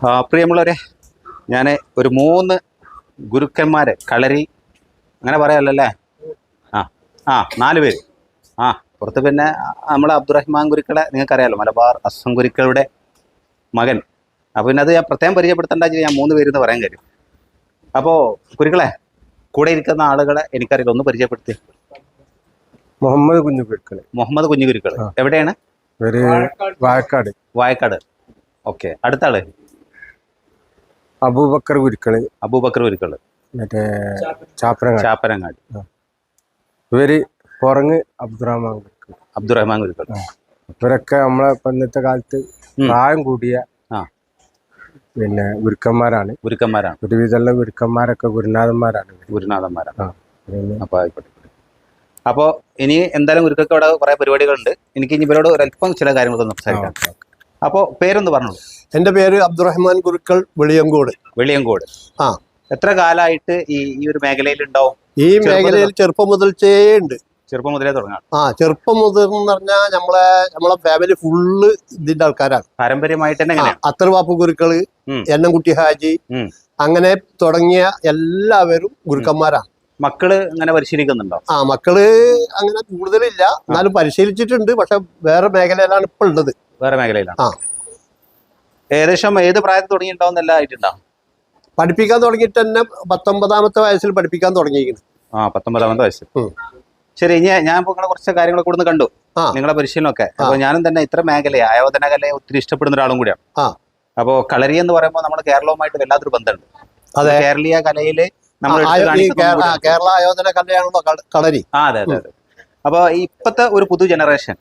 ആ, പ്രിയമുള്ളവരെ ഞാൻ ഒരു മൂന്ന് ഗുരുക്കന്മാരെ കളരി അങ്ങനെ പറയാമല്ലേ ആ ആ നാല് പേര്. ആ പുറത്ത് പിന്നെ നമ്മളെ അബ്ദുറഹ്മാൻ ഗുരുക്കളെ നിങ്ങൾക്കറിയാലോ മലബാർ അസം ഗുരുക്കളുടെ മകൻ. അപ്പോൾ പിന്നെ അത് ഞാൻ പ്രത്യേകം പരിചയപ്പെടുത്തേണ്ട ഞാൻ മൂന്ന് പേരെന്ന് പറയാൻ കാര്യം. അപ്പോൾ ഗുരുക്കളെ കൂടെ ഇരിക്കുന്ന ആളുകളെ എനിക്കറിയില്ല ഒന്ന് പരിചയപ്പെടുത്തി. മുഹമ്മദ് കുഞ്ഞു ഗുരുക്കൾ മുഹമ്മദ് കുഞ്ഞു ഗുരുക്കൾ എവിടെയാണ്? വായക്കാട് വായക്കാട് ഓക്കെ അടുത്ത ആൾ. അബൂബക്കർ ഗുരുക്കൾ. അബൂബക്കർ ഗുരുക്കൾ. മറ്റേ ചാപ്പനങ്ങാട് ചാപ്പനങ്ങാട് ഇവർ പുറങ്ങ് അബ്ദുറഹ്മാൻ ഗുരുക്കൾ അബ്ദുറഹ്മാൻ ഗുരുക്കൾ ഇവരൊക്കെ നമ്മളെ ഇന്നത്തെ കാലത്ത്. പ്രായം കൂടിയ പിന്നെ ഗുരുക്കന്മാരാണ്. ഗുരുക്കന്മാരാണ്. ഒരുവിധമുള്ള ഗുരുക്കന്മാരൊക്കെ ഗുരുനാഥന്മാരാണ്. ഗുരുനാഥന്മാരാണ്. അപ്പൊ ആയിക്കോട്ടെ അപ്പോൾ ഇനി എന്തായാലും ഗുരുക്കൊക്കെ ഇവിടെ കുറേ പരിപാടികളുണ്ട്. എനിക്ക് ഇനി ഇവരോട് ഒരല്പം ചില കാര്യങ്ങളൊക്കെ സംസാരിക്കാം. അപ്പോൾ പേരൊന്ന് പറഞ്ഞോളൂ. എന്റെ പേര് അബ്ദുറഹ്മാൻ ഗുരുക്കൾ വെളിയങ്കോട്. വെളിയങ്കോട്. ആ. എത്ര കാലമായിട്ട് ഈ ഈ ഒരു മേഖലയിൽ ഉണ്ടാവും? ഈ മേഖലയിൽ ചെറുപ്പം മുതൽച്ചേ ഉണ്ട്. ചെറുപ്പം മുതലേ തുടങ്ങാം. ആ ചെറുപ്പം മുതൽ എന്ന് പറഞ്ഞാൽ നമ്മളെ നമ്മളെ ഫാമിലി ഫുള്ള് ഇതിന്റെ ആൾക്കാരാണ്. പാരമ്പര്യമായിട്ട് തന്നെ അത്തർവാപ്പ് ഗുരുക്കൾ ഉം. എണ്ണംകുട്ടി ഹാജി അങ്ങനെ തുടങ്ങിയ എല്ലാവരും ഗുരുക്കന്മാരാണ്. മക്കൾ അങ്ങനെ പരിശീലിക്കുന്നുണ്ടോ? ആ മക്കൾ അങ്ങനെ കൂടുതലില്ല. എന്നാലും പരിശീലിച്ചിട്ടുണ്ട്. പക്ഷെ വേറെ മേഖലയിലാണ് ഇപ്പൊ ഉള്ളത്. വേറെ മേഖലയിലാണ് ആ. ഏകദേശം ഏത് പ്രായത്തിൽ തുടങ്ങിയിട്ടുണ്ടാവുന്നല്ല ആയിട്ടുണ്ടോ പഠിപ്പിക്കാൻ തുടങ്ങിയിട്ട് തന്നെ പത്തൊമ്പതാമത്തെ വയസ്സിൽ പഠിപ്പിക്കാൻ തുടങ്ങിയിരിക്കുന്നു ആ പത്തൊമ്പതാമത്തെ വയസ്സ് ഉം. ശരി ഇനി ഞാൻ ഇപ്പോൾ നിങ്ങളെ കുറച്ച് കാര്യങ്ങൾ കൂടുതൽ കണ്ടു. നിങ്ങളെ പരിശീലനമൊക്കെ അപ്പോൾ ഞാനും തന്നെ ഇത്ര മേഖലയെ ആയോധന കലയെ ഒത്തിരി ഇഷ്ടപ്പെടുന്ന ഒരാളും കൂടിയാണ്. അപ്പോൾ കളരി എന്ന് പറയുമ്പോൾ നമ്മൾ കേരളവുമായിട്ട് വല്ലാത്തൊരു ബന്ധമുണ്ട് അതെ. കേരളീയ കലയിൽ നമ്മൾ കേരള ആയോധന കലയാണല്ലോ കളരി ആ അതെ അതെ അതെ അപ്പോൾ ഇപ്പോഴത്തെ ഒരു പുതു ജനറേഷൻ.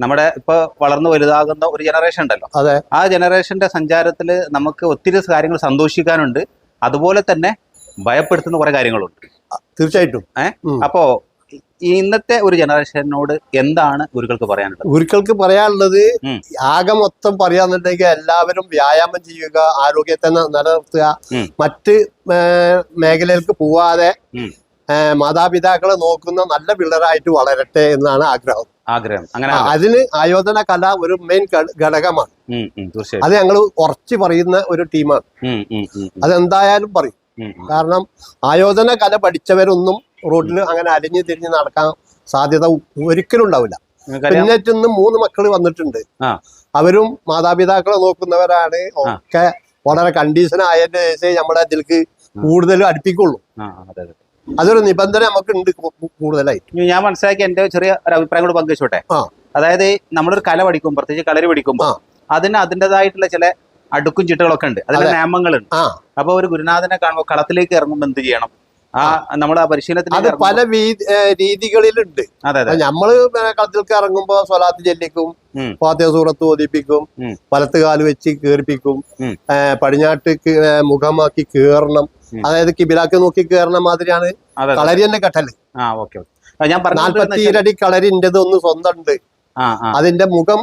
നമ്മുടെ ഇപ്പൊ വളർന്നു വലുതാകുന്ന ഒരു ജനറേഷൻ ഉണ്ടല്ലോ. അതെ. ആ ജനറേഷന്റെ സഞ്ചാരത്തിൽ നമുക്ക് ഒത്തിരി കാര്യങ്ങൾ സന്തോഷിക്കാനുണ്ട്. അതുപോലെ തന്നെ ഭയപ്പെടുത്തുന്ന കുറെ കാര്യങ്ങളുണ്ട്. തീർച്ചയായിട്ടും. ഏഹ് അപ്പോ ഇന്നത്തെ ഒരു ജനറേഷനോട് എന്താണ് ഗുരുക്കൾക്ക് പറയാനുള്ളത്? ഗുരുക്കൾക്ക് പറയാനുള്ളത് ആകെ മൊത്തം പറയാന്നുണ്ടെങ്കിൽ എല്ലാവരും വ്യായാമം ചെയ്യുക ആരോഗ്യത്തെ നിലനിർത്തുക. മറ്റ് മേഖലകൾക്ക് പോവാതെ മാതാപിതാക്കളെ നോക്കുന്ന നല്ല പിള്ളേരായിട്ട് വളരട്ടെ എന്നാണ് ആഗ്രഹം. ആഗ്രഹം. അങ്ങനെ അതിന് ആയോധന കല ഒരു മെയിൻ ഘടകമാണ്. തീർച്ചയായും അത് ഞങ്ങൾ ഉറച്ചു പറയുന്ന ഒരു ടീമാണ്. അതെന്തായാലും പറയും. കാരണം ആയോധന കല പഠിച്ചവരൊന്നും റോഡിൽ അങ്ങനെ അലിഞ്ഞു തിരിഞ്ഞ് നടക്കാൻ സാധ്യത ഒരിക്കലും ഉണ്ടാവില്ല. പിന്നെ ഇന്ന് മൂന്ന് മക്കൾ വന്നിട്ടുണ്ട്. അവരും മാതാപിതാക്കളെ നോക്കുന്നവരാണ്. ഒക്കെ വളരെ കണ്ടീഷൻ ആയതിന്റെ ശേഷം നമ്മുടെ അതിലേക്ക് കൂടുതൽ അടുപ്പിക്കുള്ളൂ. അതൊരു നിബന്ധന നമുക്ക് ഉണ്ട് കൂടുതലായിട്ട് ഞാൻ മനസ്സിലാക്കി എന്റെ ചെറിയ ഒരു അഭിപ്രായം കൂടെ പങ്കുവെച്ചോട്ടെ. അതായത് നമ്മളൊരു കല പഠിക്കും പ്രത്യേകിച്ച് കളരി പഠിക്കുമ്പോൾ അതിന് അതിന്റെതായിട്ടുള്ള ചില അടുക്കും ചിട്ടകളൊക്കെ ഉണ്ട്. അതിന്റെ അതെ. നിയമങ്ങളുണ്ട്. അപ്പൊ ഒരു ഗുരുനാഥനെ കാണുമ്പോൾ കളത്തിലേക്ക് ഇറങ്ങുമ്പോൾ എന്ത് ചെയ്യണം? ആ നമ്മൾ ആ പരിശീലനത്തിൽ അത് പല രീതികളിലുണ്ട്. അതെ അതെ. നമ്മൾ കളത്തിലേക്ക് ഇറങ്ങുമ്പോ സ്വലാത്ത് ചെല്ലിക്കും ഉം. ഫാത്തിഹ സൂറത്ത് ഓതിപ്പിക്കും ഉം. വലത്ത് കാൽ വെച്ച് കേറിപ്പിക്കും പടിഞ്ഞാട്ട് മുഖമാക്കി കേറണം. അതായത് കിബിലാക്ക് നോക്കി കയറുന്ന മാതിരിയാണ്. കളരി തന്നെ കെട്ടൽ. ഞാൻ പറഞ്ഞു നാൽപ്പത്തി ഇരടി കളരിന്റെത് ഒന്ന് സ്വന്തമുണ്ട്. അതിന്റെ മുഖം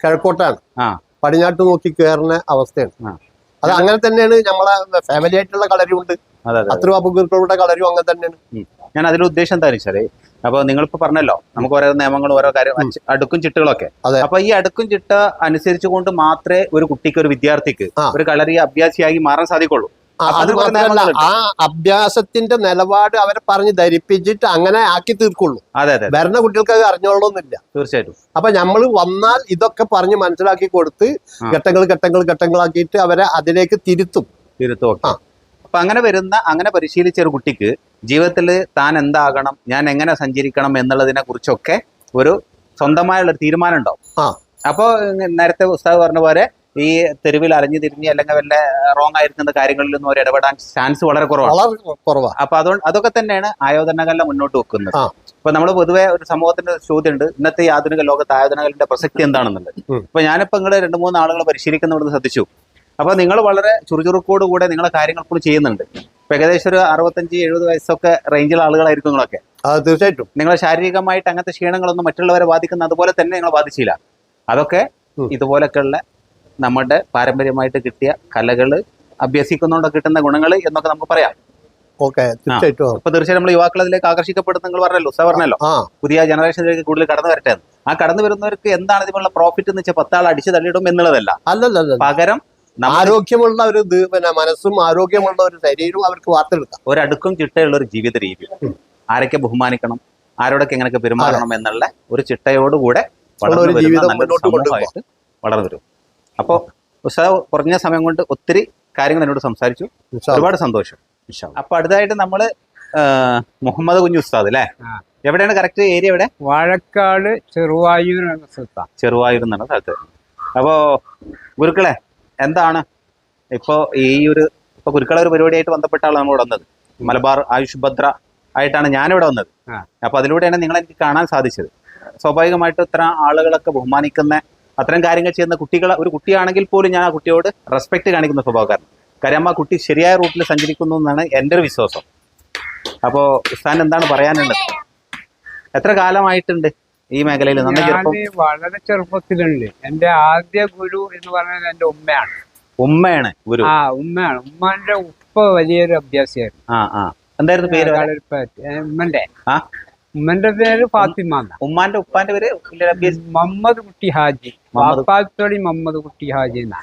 കിഴക്കോട്ടാണ്. പടിഞ്ഞാട്ട് നോക്കി കയറുന്ന അവസ്ഥയാണ്. അത് അങ്ങനെ തന്നെയാണ് നമ്മളെ ഫാമിലി ആയിട്ടുള്ള കളരും ഉണ്ട് അതെ അതെ. അത്ര അപകീർക്കളുടെ കളരും അങ്ങനെ തന്നെയാണ്. ഞാൻ അതിന്റെ ഉദ്ദേശം എന്താണെന്ന് വെച്ചാൽ അപ്പൊ നിങ്ങളിപ്പോ പറഞ്ഞല്ലോ നമുക്ക് ഓരോ നിയമങ്ങളും ഓരോ കാര്യം അടുക്കും ചിട്ടുകളൊക്കെ. അപ്പൊ ഈ അടുക്കും ചിട്ട അനുസരിച്ചുകൊണ്ട് മാത്രമേ ഒരു കുട്ടിക്ക് ഒരു വിദ്യാർത്ഥിക്ക് ഒരു കളരി അഭ്യാസിയായി മാറാൻ സാധിക്കുള്ളൂ. അത് മാത്രമല്ല ആ അഭ്യാസത്തിന്റെ നിലപാട് അവരെ പറഞ്ഞ് ധരിപ്പിച്ചിട്ട് അങ്ങനെ ആക്കി തീർക്കുള്ളൂ. അതെ അതെ വരുന്ന കുട്ടികൾക്ക് അത് അറിഞ്ഞോളണമെന്നില്ല. തീർച്ചയായിട്ടും. അപ്പൊ നമ്മൾ വന്നാൽ ഇതൊക്കെ പറഞ്ഞ് മനസ്സിലാക്കി കൊടുത്ത്. ഘട്ടങ്ങൾ ഘട്ടങ്ങൾ ഘട്ടങ്ങളാക്കിയിട്ട് അവരെ അതിലേക്ക് തിരുത്തും. തിരുത്തും ആ. അപ്പൊ അങ്ങനെ വരുന്ന അങ്ങനെ പരിശീലിച്ച ഒരു കുട്ടിക്ക് ജീവിതത്തിൽ താൻ എന്താകണം ഞാൻ എങ്ങനെ സഞ്ചരിക്കണം എന്നുള്ളതിനെ കുറിച്ചൊക്കെ ഒരു സ്വന്തമായുള്ള തീരുമാനം ഉണ്ടാവും. ആ. അപ്പോ നേരത്തെ ഉസ്താദ് പറഞ്ഞ പോലെ ഈ തെരുവിൽ അലഞ്ഞു തിരിഞ്ഞ് അല്ലെങ്കിൽ വല്ല റോങ് ആയിരിക്കുന്ന കാര്യങ്ങളിലൊന്നും അവർ ഇടപെടാൻ ചാൻസ് വളരെ കുറവാണ്. അപ്പൊ അതുകൊണ്ട് അതൊക്കെ തന്നെയാണ് ആയോധനകല മുന്നോട്ട് വെക്കുന്നത്. ഇപ്പൊ നമ്മൾ പൊതുവെ ഒരു സമൂഹത്തിന്റെ ചോദ്യം ഉണ്ട് ഇന്നത്തെ ഈ ആധുനിക ലോകത്ത് ആയോധനകലിന്റെ പ്രസക്തി എന്താണെന്നുള്ളത്. ഉം. ഇപ്പൊ ഞാനിപ്പോ നിങ്ങൾ രണ്ട് മൂന്ന് ആളുകൾ പരിശീലിക്കുന്നിടത്ത് ശ്രദ്ധിച്ചു. അപ്പൊ നിങ്ങൾ വളരെ ചുറുചുറുക്കോട് കൂടെ നിങ്ങളെ കാര്യങ്ങൾ ഇപ്പോൾ ചെയ്യുന്നുണ്ട്. ഇപ്പൊ ഏകദേശം ഒരു അറുപത്തഞ്ച് എഴുപത് വയസ്സൊക്കെ റേഞ്ചിലെ ആളുകളായിരിക്കും നിങ്ങളൊക്കെ. തീർച്ചയായിട്ടും. നിങ്ങൾ ശാരീരികമായിട്ട് അങ്ങനത്തെ ക്ഷീണങ്ങളൊന്നും മറ്റുള്ളവരെ ബാധിക്കുന്ന അതുപോലെ തന്നെ നിങ്ങളെ ബാധിച്ചില്ല. അതൊക്കെ. ഇതുപോലൊക്കെയുള്ള നമ്മുടെ പാരമ്പര്യമായിട്ട് കിട്ടിയ കലകൾ അഭ്യസിക്കുന്നതുകൊണ്ട് കിട്ടുന്ന ഗുണങ്ങൾ എന്നൊക്കെ നമുക്ക് പറയാം. ഓക്കെ തീർച്ചയായിട്ടും. അപ്പൊ തീർച്ചയായും നമ്മൾ യുവാക്കൾ അതിലേക്ക് ആകർഷിക്കപ്പെടുന്ന നിങ്ങൾ പറഞ്ഞല്ലോ സാർ പറഞ്ഞല്ലോ. പുതിയ ജനറേഷനിലേക്ക് കൂടുതൽ കടന്നു വരട്ടെ ആ കടന്നു വരുന്നവർക്ക് എന്താണ് ഇതിനുള്ള പ്രോഫിറ്റ് എന്ന് വെച്ചാൽ പത്താൾ അടിച്ചു തള്ളിയിടും എന്നുള്ളതല്ല. അല്ലല്ല പകരം ആരോഗ്യമുള്ള ഒരു പിന്നെ മനസ്സും ആരോഗ്യമുള്ള ഒരു ശരീരവും അവർക്ക് വാർത്തെടുക്കാം. ഒരടുക്കും ചിട്ടയുള്ള ഒരു ജീവിത രീതി. ആരൊക്കെ ബഹുമാനിക്കണം ആരോടൊക്കെ എങ്ങനെയൊക്കെ പെരുമാറണം എന്നുള്ള ഒരു ചിട്ടയോടുകൂടെ വളർന്നു വരുന്ന നല്ലൊരു സമൂഹമായിട്ട് വളർന്നു വരും. അപ്പോൾ ഉസ്താദ് കുറഞ്ഞ സമയം കൊണ്ട് ഒത്തിരി കാര്യങ്ങൾ എന്നോട് സംസാരിച്ചു. ഒരുപാട് സന്തോഷം. അപ്പൊ അടുത്തായിട്ട് നമ്മൾ മുഹമ്മദ് കുഞ്ഞു ഉസ്താദ് അല്ലേ? എവിടെയാണ് കറക്റ്റ് ഏരിയ എവിടെ? വാഴക്കാട് ചെറുവായൂർ ചെറുവായൂർ എന്നാണ് സ്ഥലത്ത്. അപ്പോ ഗുരുക്കളെ എന്താണ് ഇപ്പോ ഈ ഒരു ഇപ്പൊ ഗുരുക്കളെ ഒരു പരിപാടിയായിട്ട് ബന്ധപ്പെട്ടാണ് നമ്മൾ ഇവിടെ വന്നത്. മലബാർ ആയുഷ് ഭദ്ര ആയിട്ടാണ് ഞാനിവിടെ വന്നത്. അപ്പൊ അതിലൂടെയാണ് നിങ്ങളെ എനിക്ക് കാണാൻ സാധിച്ചത്. സ്വാഭാവികമായിട്ടും ഇത്ര ആളുകളൊക്കെ ബഹുമാനിക്കുന്ന അത്തരം കാര്യങ്ങൾ ചെയ്യുന്ന കുട്ടികൾ ഒരു കുട്ടിയാണെങ്കിൽ പോലും ഞാൻ ആ കുട്ടിയോട് റെസ്പെക്ട് കാണിക്കുന്ന സ്വഭാവക്കാരൻ കാര്യം ആ കുട്ടി ശരിയായ റൂട്ടിൽ സഞ്ചരിക്കുന്നു എന്നാണ് എന്റെ ഒരു വിശ്വാസം. അപ്പോൾ ഉസ്താൻ എന്താണ് പറയാനുള്ളത്? എത്ര കാലമായിട്ടുണ്ട് ഈ മേഖലയിൽ? നന്ന ചെറുപ്പം? വളരെ ചെറുപ്പത്തിലുണ്ട്. എന്റെ ആദ്യ ഗുരു എന്ന് പറയുന്നത് എന്റെ ഉമ്മയാണ്. ഉമ്മയാണ് ഗുരു? ആ ഉമ്മയാണ്. ഉമ്മാന്റെ ഉപ്പ വലിയൊരു അഭ്യാസിയായിരുന്നു. ആ ആ. എന്തായിരുന്നു പേര്? ഉമ്മന്റെ. ആ? ഉമ്മന്റെ പേര് ഫാത്തിമ. ഉമ്മാന്റെ ഉപ്പാന്റെ പേര് മുഹമ്മദ് കുട്ടി ഹാജി. മുഹമ്മദ് മുഹമ്മദ് കുട്ടി ഹാജി എന്നാ.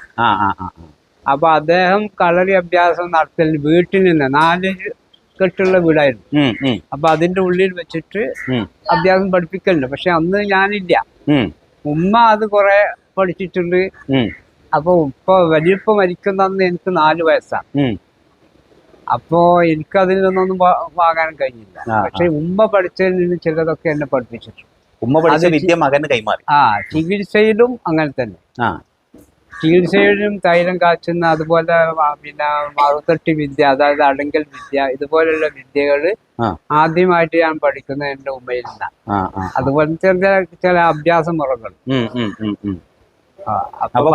അപ്പൊ അദ്ദേഹം കളരി അഭ്യാസം നടത്തൽ വീട്ടിൽ നിന്ന് നാല് കെട്ടുള്ള വീടായിരുന്നു. അപ്പൊ അതിന്റെ ഉള്ളിൽ വെച്ചിട്ട് അഭ്യാസം പഠിപ്പിക്കലുണ്ട്. പക്ഷെ അന്ന് ഞാനില്ല. ഉമ്മ അത് കുറെ പഠിച്ചിട്ടുണ്ട്. അപ്പൊ ഉപ്പ വലിയപ്പ മരിക്കുന്ന അന്ന് എനിക്ക് നാല് വയസ്സാണ്. അപ്പോ എനിക്ക് അതിൽ നിന്നൊന്നും വാങ്ങാൻ കഴിഞ്ഞില്ല. പക്ഷെ ഉമ്മ പഠിച്ചതിൽ നിന്ന് ചിലതൊക്കെ എന്നെ പഠിപ്പിച്ചിട്ടുണ്ട്. ഉമ്മ പഠിച്ച വിദ്യ മകന് കൈമാറി. ആ ചികിത്സയിലും അങ്ങനെ തന്നെ. ചികിത്സയിലും തൈലം കാച്ചുന്ന അതുപോലെ പിന്നെ മറുതട്ടി വിദ്യ അതായത് അടങ്കൽ വിദ്യ ഇതുപോലെയുള്ള വിദ്യകൾ. ആദ്യമായിട്ട് ഞാൻ പഠിക്കുന്നത് എന്റെ ഉമ്മയിൽ നിന്നാണ്. അതുപോലെ ചില ചില അഭ്യാസ മുറകൾ. അപ്പൊ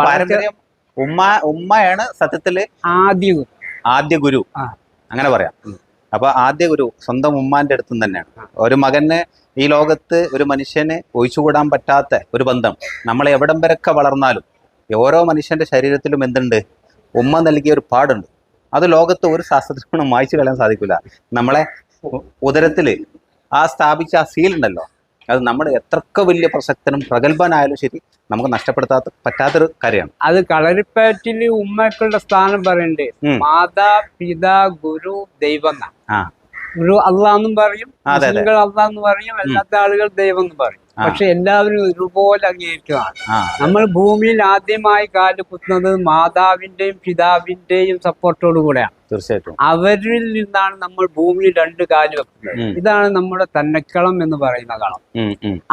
ഉമ്മ ഉമ്മയാണ് സത്യത്തിൽ ആദ്യ ഗുരു. ആദ്യ ഗുരു. അങ്ങനെ പറയാം. അപ്പൊ ആദ്യം ഒരു സ്വന്തം ഉമ്മാന്റെ അടുത്തും തന്നെയാണ്. ഒരു മകന് ഈ ലോകത്ത് ഒരു മനുഷ്യന് ഒഴിച്ചുകൂടാൻ പറ്റാത്ത ഒരു ബന്ധം. നമ്മൾ എവിടം വരൊക്കെ വളർന്നാലും ഓരോ മനുഷ്യന്റെ ശരീരത്തിലും എന്തുണ്ട്? ഉമ്മ നൽകിയ ഒരു പാടുണ്ട്. അത് ലോകത്ത് ഒരു ശാസ്ത്രജ്ഞനും മായ്ച്ചു കളയാൻ സാധിക്കില്ല നമ്മളെ ഉദരത്തിൽ ഉദരത്തിൽ ആ സ്ഥാപിച്ച ആ സീൽ ഉണ്ടല്ലോ. അത് നമ്മൾ എത്രക്ക വലിയ പ്രസക്തനും പ്രഗത്ഭനായാലും ശരി നമുക്ക് നഷ്ടപ്പെടുത്താത്ത പറ്റാത്തൊരു കാര്യമാണ്. അത് കളരിപ്പയറ്റിൽ ഉമ്മക്കളുടെ സ്ഥാനം പറയണ്ടേ മാതാ പിതാ ഗുരു ദൈവം എന്നാ ഗുരു അള്ളാന്നും പറയും. മുസ്ലിങ്ങൾ അള്ളാന്ന് പറയും അല്ലാത്ത ആളുകൾ ദൈവം എന്ന് പറയും. പക്ഷെ എല്ലാവരും ഒരുപോലെ അംഗീകരിക്കുന്നതാണ് നമ്മൾ ഭൂമിയിൽ ആദ്യമായി കാൽ കുത്തുന്നത് മാതാവിന്റെയും പിതാവിന്റെയും സപ്പോർട്ടോടു കൂടെയാണ്. തീർച്ചയായിട്ടും. അവരിൽ നിന്നാണ് നമ്മൾ ഭൂമിയിൽ രണ്ട് കാൽ വെക്കുന്നത്. ഇതാണ് നമ്മുടെ തന്നക്കളം എന്ന് പറയുന്ന കളം.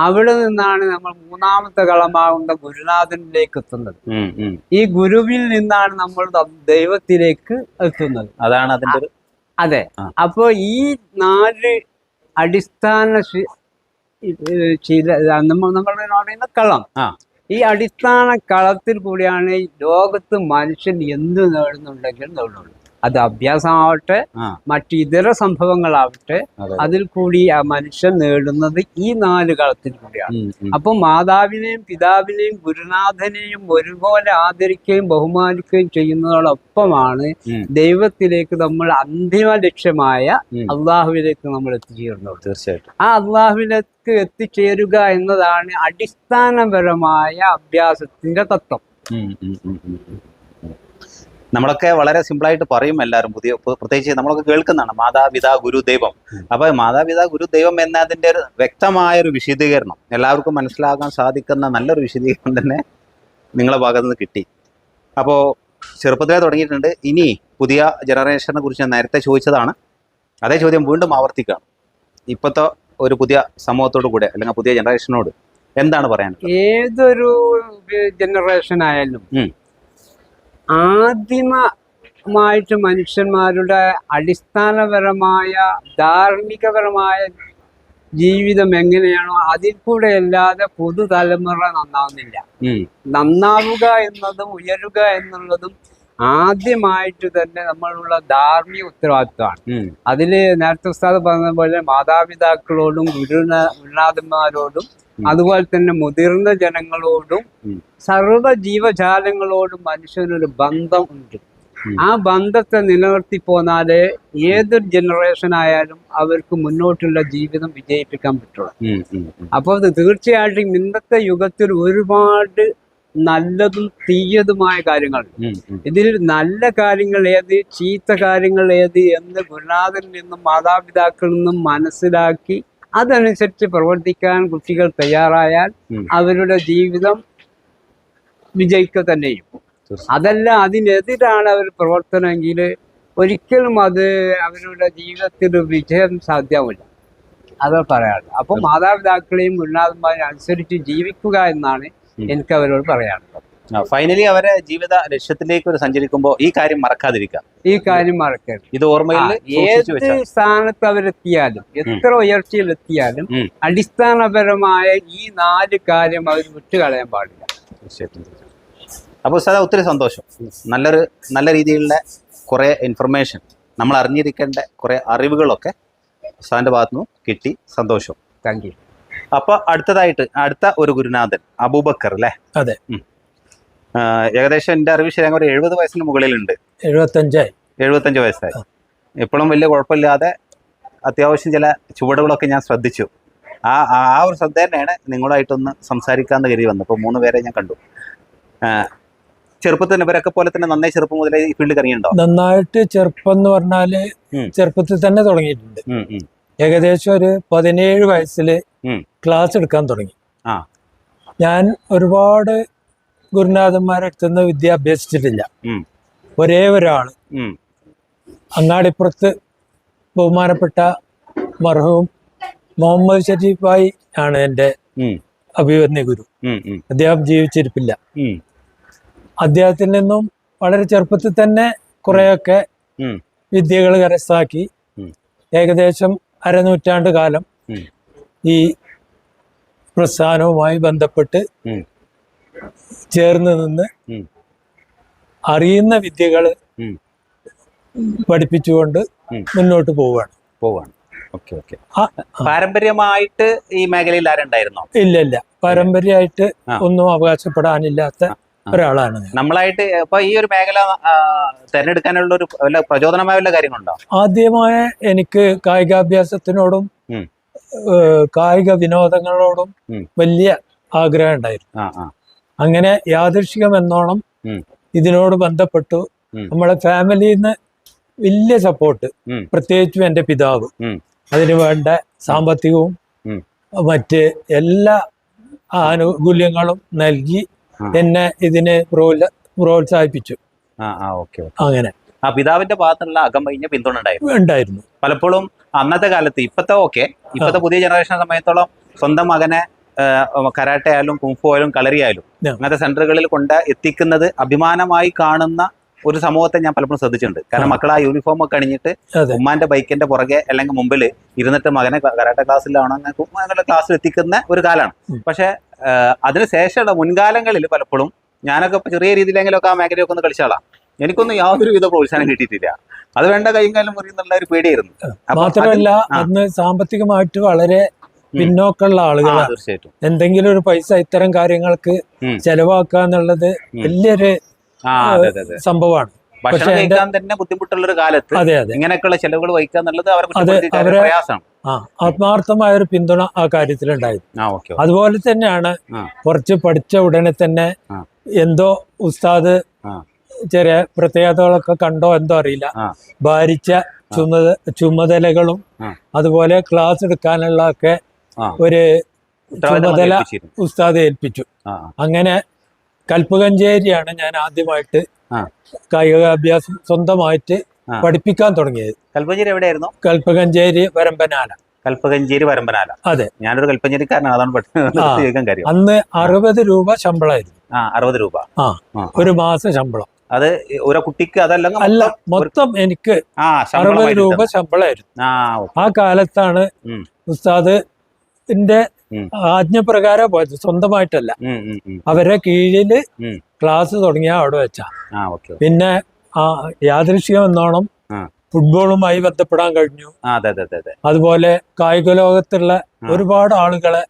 അവിടെ നിന്നാണ് നമ്മൾ മൂന്നാമത്തെ കളമാകുന്ന ഗുരുനാഥനിലേക്ക് എത്തുന്നത്. ഈ ഗുരുവിൽ നിന്നാണ് നമ്മൾ ദൈവത്തിലേക്ക് എത്തുന്നത്. അതാണ് അതിന്റെ ഒരു അതെ. അപ്പോ ഈ നാല് അടിസ്ഥാന ചില നമ്മൾ പറയുന്ന കളം. ഈ അടിസ്ഥാന കളത്തിൽ കൂടിയാണ് ലോകത്ത് മനുഷ്യൻ എന്ത് നേടുന്നുണ്ടെങ്കിലും നേടുള്ളൂ അത് അഭ്യാസമാവട്ടെ മറ്റിതര മറ്റു ഇതര സംഭവങ്ങളാവട്ടെ അതിൽ കൂടി ആ മനുഷ്യൻ നേടുന്നത് ഈ നാല് കളത്തിൽ കൂടിയാണ്. അപ്പൊ മാതാവിനെയും പിതാവിനെയും ഗുരുനാഥനെയും ഒരുപോലെ ആദരിക്കുകയും ബഹുമാനിക്കുകയും ചെയ്യുന്നതോടൊപ്പമാണ്. ദൈവത്തിലേക്ക് നമ്മൾ അന്തിമ ലക്ഷ്യമായ. അള്ളാഹുവിലേക്ക് നമ്മൾ എത്തിച്ചേരുന്നത് തീർച്ചയായിട്ടും ആ അള്ളാഹുവിലേക്ക് എത്തിച്ചേരുക എന്നതാണ് അടിസ്ഥാനപരമായ അഭ്യാസത്തിന്റെ തത്വം. നമ്മളൊക്കെ വളരെ സിമ്പിളായിട്ട് പറയും എല്ലാവരും പുതിയ പ്ര- പ്രത്യേകിച്ച് നമ്മളൊക്കെ കേൾക്കുന്നതാണ് മാതാപിതാ ഗുരു ദൈവം. അപ്പൊ മാതാപിതാ ഗുരു ദൈവം എന്നതിന്റെ ഒരു വ്യക്തമായ ഒരു വിശദീകരണം. എല്ലാവർക്കും മനസ്സിലാക്കാൻ സാധിക്കുന്ന നല്ലൊരു വിശദീകരണം തന്നെ നിങ്ങളെ ഭാഗത്ത് നിന്ന് കിട്ടി. അപ്പോൾ ചെറുപ്പത്തിലേ തുടങ്ങിയിട്ടുണ്ട്. ഇനി പുതിയ ജനറേഷനെ കുറിച്ച് ഞാൻ നേരത്തെ ചോദിച്ചതാണ്. അതേ ചോദ്യം വീണ്ടും ആവർത്തിക്കുകയാണ് ഇപ്പോഴത്തെ ഒരു പുതിയ സമൂഹത്തോടു കൂടെ അല്ലെങ്കിൽ പുതിയ ജനറേഷനോട് എന്താണ് പറയാൻ ഏതൊരു ജനറേഷൻ ആയാലും. ആദിമമായിട്ട് മനുഷ്യന്മാരുടെ അടിസ്ഥാനപരമായ ധാർമ്മികപരമായ ജീവിതം എങ്ങനെയാണോ അതിൽ കൂടെ അല്ലാതെ പുതുതലമുറ നന്നാവുന്നില്ല. നന്നാവുക എന്നതും ഉയരുക എന്നുള്ളതും ആദ്യമായിട്ട് തന്നെ നമ്മളുള്ള ധാർമ്മിക ഉത്തരവാദിത്വമാണ്. അതിൽ അതിൽ നേരത്തെ ഉസ്താദ് പറഞ്ഞ പോലെ മാതാപിതാക്കളോടും ഗുരുന ഗുരുനാഥന്മാരോടും. അതുപോലെ തന്നെ മുതിർന്ന ജനങ്ങളോടും സർവ സർവ ജീവജാലങ്ങളോടും മനുഷ്യനൊരു ബന്ധം ഉണ്ട്. ആ ബന്ധത്തെ നിലനിർത്തി പോന്നാലേ ഏതൊരു ജനറേഷൻ ആയാലും അവർക്ക് മുന്നോട്ടുള്ള ജീവിതം വിജയിപ്പിക്കാൻ പറ്റുള്ളൂ. അപ്പോൾ അത് തീർച്ചയായിട്ടും ഇന്നത്തെ യുഗത്തിൽ ഒരുപാട് നല്ലതും തീയതുമായ ഉം. ഇതിൽ നല്ല കാര്യങ്ങൾ ഏത് ചീത്ത കാര്യങ്ങൾ ഏത് എന്ന് ഗുരുനാഥനിൽ നിന്നും മാതാപിതാക്കളിൽ നിന്നും മനസ്സിലാക്കി അതനുസരിച്ച് പ്രവർത്തിക്കാൻ കുട്ടികൾ തയ്യാറായാൽ അവരുടെ ജീവിതം വിജയിക്കുക തന്നെയും. അതല്ല അതിനെതിരാണ് അവർ പ്രവർത്തനമെങ്കിൽ ഒരിക്കലും അത് അവരുടെ ജീവിതത്തിൽ വിജയം സാധ്യമല്ല. അത് പറയാനുള്ളത്. അപ്പൊ മാതാപിതാക്കളെയും ഗുരുനാഥന്മാരെയും അനുസരിച്ച് ജീവിക്കുക എന്നാണ്. എനിക്ക് അവരോട് പറയാനുള്ളത്. ഫൈനലി അവരെ ജീവിത ലക്ഷ്യത്തിലേക്ക് ഒരു സഞ്ചരിക്കുമ്പോൾ ഈ കാര്യം മറക്കാതിരിക്കാം ഈ കാര്യം മറക്കരുത്. ഇത് ഓർമ്മയിൽ ഏത് സ്ഥാനത്ത് അവരെത്തിയാലും എത്ര ഉയർച്ചയിൽ എത്തിയാലും അടിസ്ഥാനപരമായ ഈ നാല് കാര്യം അവർ വിട്ടുകളയാൻ പാടില്ല. അപ്പൊ അപ്പോൾ സാധാ ഒത്തിരി സന്തോഷം. നല്ലൊരു നല്ല രീതിയിലുള്ള കുറേ ഇൻഫർമേഷൻ നമ്മൾ അറിഞ്ഞിരിക്കേണ്ട കുറേ അറിവുകളൊക്കെ സാറിന്റെ ഭാഗത്തു നിന്നും കിട്ടി. സന്തോഷം. താങ്ക് യു അപ്പോൾ അടുത്തതായിട്ട് അടുത്ത ഒരു ഗുരുനാഥൻ അബൂബക്കർ അല്ലേ? അതെ. ഏകദേശം എന്റെ അറിവ് ശരിയാകും ഒരു എഴുപത് വയസ്സിന് മുകളിലുണ്ട്. എഴുപത്തഞ്ചായി. എഴുപത്തഞ്ച് വയസ്സായി. ഇപ്പോഴും വലിയ കുഴപ്പമില്ലാതെ അത്യാവശ്യം ചില ചുവടുകളൊക്കെ ഞാൻ ശ്രദ്ധിച്ചു. ആ ആ ഒരു ശ്രദ്ധ തന്നെയാണ് നിങ്ങളുമായിട്ടൊന്ന് സംസാരിക്കാന്ന് കരുതി വന്നത്. ഇപ്പോൾ മൂന്ന് പേരെ ഞാൻ കണ്ടു. ചെറുപ്പത്തിന് ഇവരൊക്കെ പോലെ തന്നെ നന്നായി ചെറുപ്പം മുതലേ ഈ ഫീൽഡിൽ കറങ്ങിയിട്ടുണ്ടോ? നന്നായിട്ട് ചെറുപ്പം എന്ന് പറഞ്ഞാൽ ചെറുപ്പത്തിൽ തന്നെ തുടങ്ങിയിട്ടുണ്ട്. ഏകദേശം ഒരു പതിനേഴ് വയസ്സിൽ ക്ലാസ് എടുക്കാൻ തുടങ്ങി. ഞാൻ ഒരുപാട് ഗുരുനാഥന്മാരെ അടുത്തുനിന്ന് വിദ്യ അഭ്യസിച്ചിട്ടില്ല ഒരേ ഒരാൾ അങ്ങാടിപ്പുറത്ത് ബഹുമാനപ്പെട്ട മർഹവും മുഹമ്മദ് ഷരീഫായി ആണ് എന്റെ. അഭിവന്യ ഗുരു അദ്ദേഹം ജീവിച്ചിരിപ്പില്ല. അദ്ദേഹത്തിൽ നിന്നും വളരെ ചെറുപ്പത്തിൽ തന്നെ കുറേയൊക്കെ. വിദ്യകൾ കരസ്ഥാക്കി. ഏകദേശം അരനൂറ്റാണ്ട് കാലം ഈ പ്രസ്ഥാനവുമായി ബന്ധപ്പെട്ട്. ചേർന്ന് നിന്ന് അറിയുന്ന വിദ്യകൾ പഠിപ്പിച്ചുകൊണ്ട് മുന്നോട്ട് പോവുകയാണ്. പോവാണ് ഓക്കെ ഓക്കെ. ആ, പാരമ്പര്യമായിട്ട് ഈ മേഖലയിൽ ആരുണ്ടായിരുന്നോ? ഇല്ല ഇല്ല. പാരമ്പര്യമായിട്ട് ഒന്നും അവകാശപ്പെടാനില്ലാത്ത ഒരാളാണ് നമ്മളായിട്ട് ഇപ്പൊ ഈ ഒരു മേഖല തെരഞ്ഞെടുക്കാനുള്ള ഒരു വല്ല പ്രചോദനമായ വല്ല കാര്യങ്ങളുണ്ടോ? ആദ്യമായ എനിക്ക് കായികാഭ്യാസത്തിനോടും. കായിക വിനോദങ്ങളോടും വലിയ ആഗ്രഹം ഉണ്ടായിരുന്നു. അങ്ങനെ യാദൃശികം എന്നോണം ഇതിനോട് ബന്ധപ്പെട്ടു. നമ്മളെ ഫാമിലിയിൽ നിന്ന് വലിയ സപ്പോർട്ട്. പ്രത്യേകിച്ചും എന്റെ പിതാവ്. അതിന് വേണ്ട സാമ്പത്തികവും മറ്റ് എല്ലാ ആനുകൂല്യങ്ങളും നൽകി എന്നെ ഇതിനെ പ്രോത്സാഹിപ്പിച്ചു. അങ്ങനെ. ആ പിതാവിന്റെ അകം കഴിഞ്ഞ പിന്തുണ ഉണ്ടായിരുന്നു? ഉണ്ടായിരുന്നു. പലപ്പോഴും അന്നത്തെ കാലത്ത് ഇപ്പത്തെ ഓക്കെ ഇപ്പത്തെ പുതിയ ജനറേഷൻ സമയത്തോളം സ്വന്തം മകനെ കരാട്ടെ ആയാലും കുംഫു ആയാലും കളരി ആയാലും അങ്ങനത്തെ സെന്ററുകളിൽ കൊണ്ട് എത്തിക്കുന്നത് അഭിമാനമായി കാണുന്ന ഒരു സമൂഹത്തെ ഞാൻ പലപ്പോഴും ശ്രദ്ധിച്ചിട്ടുണ്ട്. കാരണം. മക്കൾ ആ യൂണിഫോം ഒക്കെ അണിഞ്ഞിട്ട് ഉമ്മാന്റെ ബൈക്കിന്റെ പുറകെ അല്ലെങ്കിൽ മുമ്പിൽ ഇരുന്നിട്ട് മകനെ കരാട്ടെ ക്ലാസ്സിലാണോ അങ്ങനെ ക്ലാസ്സിൽ എത്തിക്കുന്ന ഒരു കാലമാണ്. പക്ഷെ അതിനുശേഷമുള്ള മുൻകാലങ്ങളിൽ പലപ്പോഴും ഞാനൊക്കെ ഇപ്പൊ ചെറിയ രീതിയിലെങ്കിലൊക്കെ ആ മേഖലയൊക്കെ ഒന്ന് കളിച്ചാളാം എനിക്കൊന്നും യാതൊരു വിധ പ്രോത്സാഹനം കിട്ടിയിട്ടില്ല. അത് വേണ്ട കൈയും കാലം മുറിയുന്നുള്ള ഒരു പേടിയായിരുന്നു. മാത്രമല്ല അന്ന് സാമ്പത്തികമായിട്ട് വളരെ. പിന്നോക്കമുള്ള ആളുകളാണ് തീർച്ചയായിട്ടും. എന്തെങ്കിലും ഒരു പൈസ ഇത്തരം കാര്യങ്ങൾക്ക്. ചെലവാക്കുക എന്നുള്ളത് വലിയൊരു സംഭവമാണ്. ഭക്ഷണം കഴിക്കാൻ തന്നെ ബുദ്ധിമുട്ടുള്ള ഒരു കാലത്ത് ഇങ്ങനെയൊക്കെയുള്ള ചെലവുകൾ വഹിക്കുക എന്നുള്ളത് പ്രയാസമാണ്. ആത്മാർത്ഥമായ ഒരു പിന്തുണ ആ കാര്യത്തിലുണ്ടായിരുന്നു. അതുപോലെ തന്നെയാണ് കുറച്ച് പഠിച്ച ഉടനെ തന്നെ എന്തോ ഉസ്താദ് ചെറിയ പ്രത്യേകതകളൊക്കെ കണ്ടോ എന്തോ അറിയില്ല. ഭാരിച്ച ചുമത ചുമതലകളും അതുപോലെ ക്ലാസ് എടുക്കാനുള്ള ഒക്കെ. ഒരു ചുമതല ഉസ്താദ് ഏൽപ്പിച്ചു. അങ്ങനെ കൽപ്പകഞ്ചേരിയാണ് ഞാൻ ആദ്യമായിട്ട്. കായികാഭ്യാസം സ്വന്തമായിട്ട്. പഠിപ്പിക്കാൻ തുടങ്ങിയത്. കൽപ്പഞ്ചേരി എവിടെയായിരുന്നു? കൽപ്പകഞ്ചേരി വരമ്പനാല. കൽപ്പകഞ്ചേരി വരമ്പനാല. അതെ. ഞാനൊരു കൽപ്പഞ്ചേരിക്കാരനാണ് അതാണ് പെട്ടെന്ന് കാര്യം. അന്ന് അറുപത് രൂപ ശമ്പളമായിരുന്നു. ആ അറുപത് രൂപ. ആ. ഒരു മാസം ശമ്പളം. അത് ഒരു കുട്ടിക്ക് അതല്ല അല്ല മൊത്തം എനിക്ക് അറുപത് രൂപ. ശമ്പളമായിരുന്നു. ആ കാലത്താണ് ഉം. ഉം. ആജ്ഞപ്രകാരം പോയത്. സ്വന്തമായിട്ടല്ല. അവരെ കീഴിൽ ക്ലാസ് തുടങ്ങിയ അവിടെ വെച്ചാ. പിന്നെ ആ യാദൃശ്യം എന്നോണം ഫുട്ബോളുമായി ബന്ധപ്പെടാൻ കഴിഞ്ഞു. അതെ അതെ അതെ അതെ. അതുപോലെ കായിക ലോകത്തുള്ള ഒരുപാട് ആളുകളെ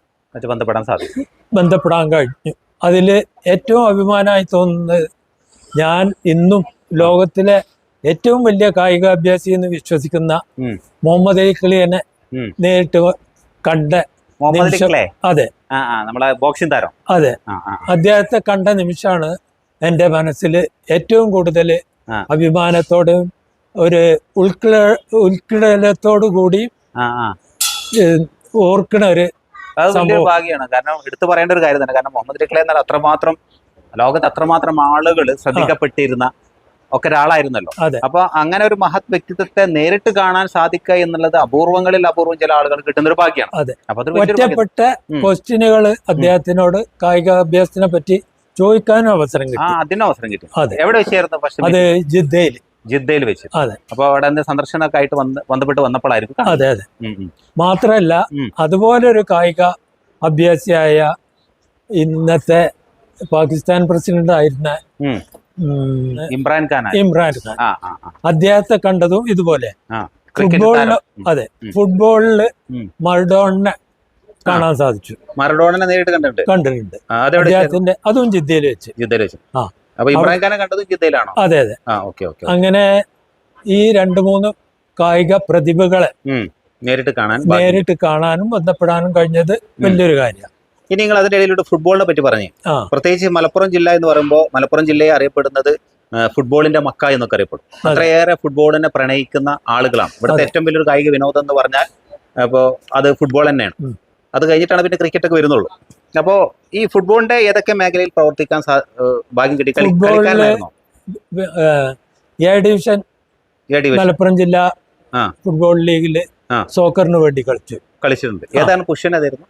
ബന്ധപ്പെടാൻ സാധിക്കും. ബന്ധപ്പെടാൻ കഴിഞ്ഞു. അതിൽ ഏറ്റവും അഭിമാനമായി തോന്നുന്നത് ഞാൻ ഇന്നും ലോകത്തിലെ ഏറ്റവും വലിയ കായികാഭ്യാസി എന്ന് വിശ്വസിക്കുന്ന. മുഹമ്മദ് അലി കളിയനെ നേരിട്ട് കണ്ട മുഹമ്മദ് അതെ. നമ്മളെ ബോക്സിംഗ് താരം. അതെ. അദ്ദേഹത്തെ കണ്ട നിമിഷമാണ് എന്റെ മനസ്സിൽ ഏറ്റവും കൂടുതൽ അഭിമാനത്തോടെ ഒരു ഉൾക്കിട ഉൾക്കിടലത്തോടു കൂടി ഓർക്കണ ഒരു ഭാഗ്യമാണ്. കാരണം എടുത്തു പറയേണ്ട ഒരു കാര്യം തന്നെ. കാരണം മുഹമ്മദ് എന്നാൽ അത്രമാത്രം ലോകത്ത് അത്രമാത്രം ആളുകൾ ശ്രദ്ധിക്കപ്പെട്ടിരുന്ന ഒക്കെ ഒരാളായിരുന്നല്ലോ അപ്പൊ അങ്ങനെ ഒരു മഹത് വ്യക്തിത്വത്തെ നേരിട്ട് കാണാൻ സാധിക്കുക എന്നുള്ളത് അപൂർവങ്ങളിൽ അപൂർവം ചില ആളുകൾ കിട്ടുന്ന ഒരു ഭാഗ്യമാണ്. ഒറ്റപ്പെട്ട. ക്വസ്റ്റ്യനുകൾ അദ്ദേഹത്തിനോട് കായിക അഭ്യാസത്തിനെ പറ്റി ചോദിക്കാനും അവസരം കിട്ടി. അതിന് അവസരം കിട്ടി. എവിടെ വെച്ചായിരുന്നു അത് ജിദ്ദയിൽ. ജിദ്ദയിൽ വെച്ച്. അതെ. അപ്പൊ അവിടെ എന്റെ സന്ദർശനമൊക്കെ ആയിട്ട് ബന്ധപ്പെട്ട് വന്നപ്പോഴായിരിക്കും അതെ അതെ. മാത്രല്ല അതുപോലെ മാത്രമല്ല അതുപോലെ ഒരു കായിക അഭ്യാസിയായ ഇന്നത്തെ പാകിസ്ഥാൻ പ്രസിഡന്റ് ആയിരുന്ന ഇമ്രാൻ ഖാൻ ഇമ്രാൻ ഖാൻ. അദ്ദേഹത്തെ കണ്ടതും ഇതുപോലെ. ഫുട്ബോളിൽ അതെ. ഫുട്ബോളിൽ മറഡോണിനെ കാണാൻ സാധിച്ചു. മറഡോണിനെ നേരിട്ട് കണ്ടിട്ടുണ്ട്. കണ്ടിട്ടുണ്ട്. അദ്ദേഹത്തിന്റെ അതും ജിദ്ദയിൽ വെച്ച്. ജിദ്ദയിൽ വെച്ച്. ആ. അപ്പൊ ഇമ്രാൻ ഖാനെ കണ്ടത് ജിദ്ദയിലാണോ? അതെ അതെ. അങ്ങനെ ഈ രണ്ട് മൂന്ന് കായിക പ്രതിഭകളെ നേരിട്ട് കാണാൻ നേരിട്ട് കാണാനും ബന്ധപ്പെടാനും കഴിഞ്ഞത് വലിയൊരു കാര്യമാണ്. ഇനി നിങ്ങൾ അതിന്റെ ഇടയിലൂടെ ഫുട്ബോളിനെ പറ്റി പറഞ്ഞു. പ്രത്യേകിച്ച് മലപ്പുറം ജില്ല എന്ന് പറയുമ്പോൾ മലപ്പുറം ജില്ലയെ അറിയപ്പെടുന്നത് ഫുട്ബോളിന്റെ മക്ക എന്നൊക്കെ അറിയപ്പെടും. അത്രയേറെ ഫുട്ബോളിനെ പ്രണയിക്കുന്ന ആളുകളാണ്. ഇവിടുത്തെ. ഏറ്റവും വലിയൊരു കായിക വിനോദം എന്ന് പറഞ്ഞാൽ അപ്പോൾ അത് ഫുട്ബോൾ തന്നെയാണ്. അത് കഴിഞ്ഞിട്ടാണ് പിന്നെ ക്രിക്കറ്റ് ഒക്കെ വരുന്നുള്ളൂ. അപ്പോൾ ഈ ഫുട്ബോളിന്റെ ഏതൊക്കെ മേഖലയിൽ പ്രവർത്തിക്കാൻ ഭാഗ്യം കിട്ടി? എ ഡിവിഷൻ മലപ്പുറം ജില്ലാ ഫുട്ബോൾ ലീഗിൽ. സോക്കറിന് വേണ്ടി കളിച്ചു. കളിച്ചിട്ടുണ്ട്. ഏതാണ്? പൊസിഷൻ ഏതായിരുന്നു?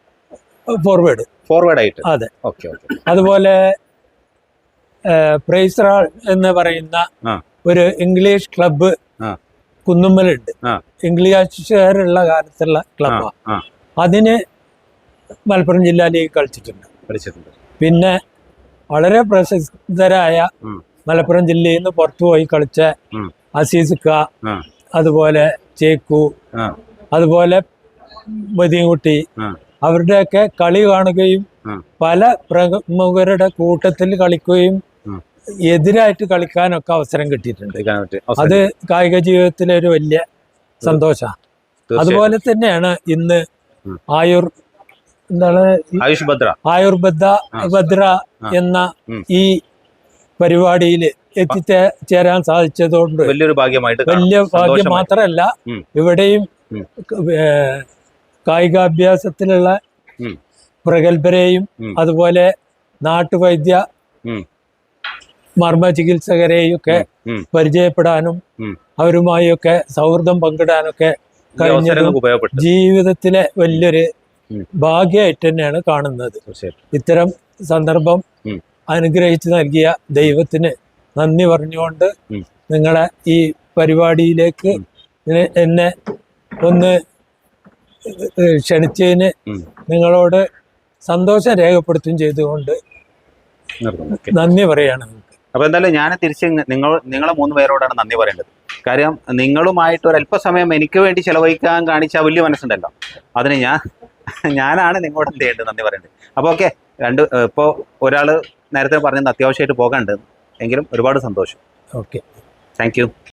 ഫോർവേഡ് ഫോർവേഡ് ആയിട്ട്. അതെ. ഓക്കെ ഓക്കെ അതുപോലെ പ്രൈസറാൾ എന്ന് പറയുന്ന ഒരു ഇംഗ്ലീഷ് ക്ലബ്ബ്. കുന്നുമ്മലുണ്ട്. ഇംഗ്ലീഷുകാരുള്ള കാലത്തുള്ള ക്ലബ്ബാണ് അതിന് മലപ്പുറം ജില്ലാ ലീഗ് കളിച്ചിട്ടുണ്ട്. പിന്നെ വളരെ പ്രസിദ്ധരായ മലപ്പുറം ജില്ലയിൽ നിന്ന് പുറത്തു പോയി കളിച്ച അസീസ് ക അതുപോലെ ചേക്കു അതുപോലെ മതിയൻകുട്ടി. അവരുടെയൊക്കെ കളി കാണുകയും പല പ്രമുഖരുടെ കൂട്ടത്തിൽ കളിക്കുകയും. എതിരായിട്ട് കളിക്കാനൊക്കെ അവസരം കിട്ടിയിട്ടുണ്ട്. അത് കായിക ജീവിതത്തിലെ ഒരു വലിയ സന്തോഷമാണ്. അതുപോലെ തന്നെയാണ് ഇന്ന് ആയുർ എന്താണ് ഈ ആയുഷ് ഭദ്ര. ആയുർ ഭദ്ര ഭദ്ര എന്ന. ഈ പരിപാടിയിൽ എത്തിച്ചേരാൻ സാധിച്ചതുകൊണ്ട് വലിയൊരു ഭാഗ്യമായിട്ട് വലിയ ഭാഗ്യം മാത്രമല്ല ഇവിടെയും കായികാഭ്യാസത്തിലുള്ള. പ്രഗത്ഭരെയും അതുപോലെ നാട്ടുവൈദ്യ മർമ്മ ചികിത്സകരെയും ഒക്കെ പരിചയപ്പെടാനും. അവരുമായൊക്കെ സൗഹൃദം പങ്കിടാനൊക്കെ കഴിഞ്ഞതും ജീവിതത്തിലെ വലിയൊരു. ഭാഗ്യമായിട്ട് തന്നെയാണ് കാണുന്നത് ഇത്തരം സന്ദർഭം. അനുഗ്രഹിച്ചു നൽകിയ ദൈവത്തിന് നന്ദി പറഞ്ഞുകൊണ്ട്. നിങ്ങളെ ഈ പരിപാടിയിലേക്ക് എന്നെ- ഒന്ന് ക്ഷണിച്ചതിന് നിങ്ങളോട് സന്തോഷം രേഖപ്പെടുത്തുകയും ചെയ്തുകൊണ്ട്. നന്ദി പറയാണ് അപ്പൊ എന്തായാലും ഞാൻ തിരിച്ച് നിങ്ങൾ നിങ്ങളെ മൂന്ന് പേരോടാണ് നന്ദി പറയേണ്ടത്. കാര്യം നിങ്ങളുമായിട്ട് ഒരു അല്പസമയം എനിക്ക് വേണ്ടി ചെലവഴിക്കാൻ കാണിച്ച വലിയ മനസ്സുണ്ടല്ലോ. അതിന് ഞാൻ ഞാനാണ് നിങ്ങളോട് എന്ത് ചെയ്യേണ്ടത് നന്ദി പറയേണ്ടത്. അപ്പോൾ ഓക്കെ രണ്ട് ഇപ്പോ ഒരാൾ നേരത്തെ പറഞ്ഞത് അത്യാവശ്യമായിട്ട് പോകാണ്ട് എങ്കിലും ഒരുപാട് സന്തോഷം. ഓക്കെ. Thank you.